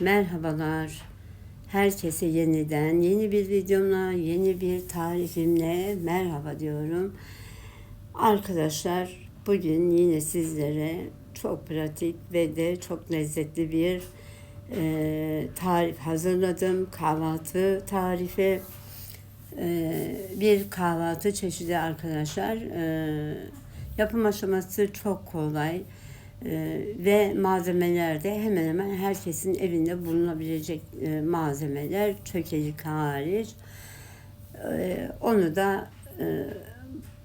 Merhabalar. Herkese yeniden yeni bir videomla, yeni bir tarifimle merhaba diyorum. Arkadaşlar bugün yine sizlere çok pratik ve de çok lezzetli bir e, tarif hazırladım. Kahvaltı tarifi. E, bir kahvaltı çeşidi arkadaşlar. E, yapım aşaması çok kolay. Ee, ve malzemeler de hemen hemen herkesin evinde bulunabilecek e, malzemeler çökelik hariç. Ee, onu da e,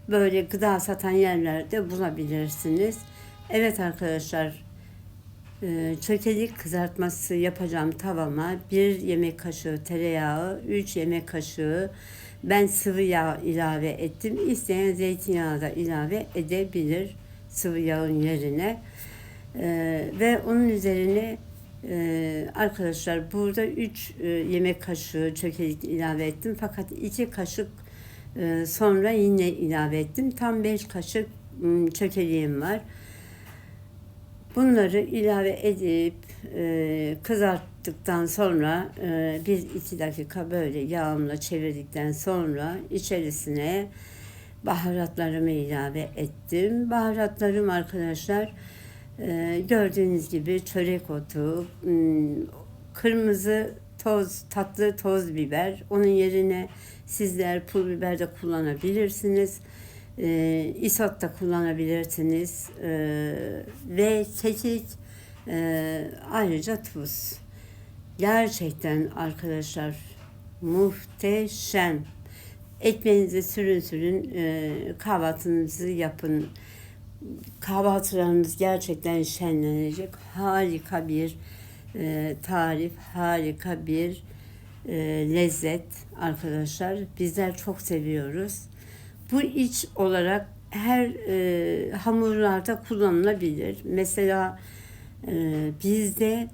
böyle gıda satan yerlerde bulabilirsiniz. Evet arkadaşlar e, çökelik kızartması yapacağım tavama bir yemek kaşığı tereyağı, 3 yemek kaşığı ben sıvı yağ ilave ettim. İsteyen zeytinyağı da ilave edebilir sıvı yağın yerine. Ee, ve onun üzerine e, arkadaşlar burada 3 e, yemek kaşığı çökelik ilave ettim. Fakat 2 kaşık e, sonra yine ilave ettim. Tam 5 kaşık m, çökeliğim var. Bunları ilave edip e, kızarttıktan sonra e, bir iki dakika böyle yağımla çevirdikten sonra içerisine baharatlarımı ilave ettim. Baharatlarım arkadaşlar e, gördüğünüz gibi çörek otu, m, kırmızı toz, tatlı toz biber. Onun yerine sizler pul biber de kullanabilirsiniz. E, isot da kullanabilirsiniz. E, ve kekik e, ayrıca tuz. Gerçekten arkadaşlar muhteşem. Ekmeğinize sürün sürün e, kahvaltınızı yapın. Kahvaltılarınız gerçekten şenlenecek. Harika bir e, tarif, harika bir e, lezzet arkadaşlar. Bizler çok seviyoruz. Bu iç olarak her e, hamurlarda kullanılabilir. Mesela e, bizde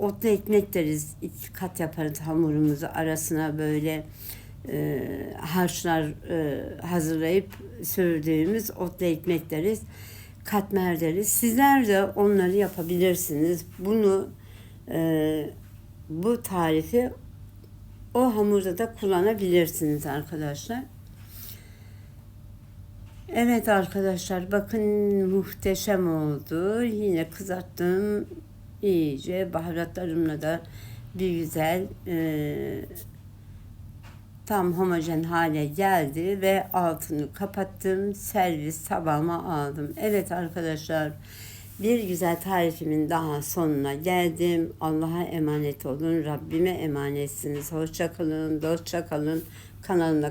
otlu ekmek deriz. İki kat yaparız hamurumuzu arasına böyle e, harçlar e, hazırlayıp sürdüğümüz otlu ekmek deriz. Katmer deriz. Sizler de onları yapabilirsiniz. Bunu e, bu tarifi o hamurda da kullanabilirsiniz arkadaşlar. Evet arkadaşlar bakın muhteşem oldu. Yine kızarttım iyice baharatlarımla da bir güzel e, tam homojen hale geldi ve altını kapattım. Servis tabağıma aldım. Evet arkadaşlar bir güzel tarifimin daha sonuna geldim. Allah'a emanet olun. Rabbime emanetsiniz. Hoşça kalın, dostça kalın. Kalın.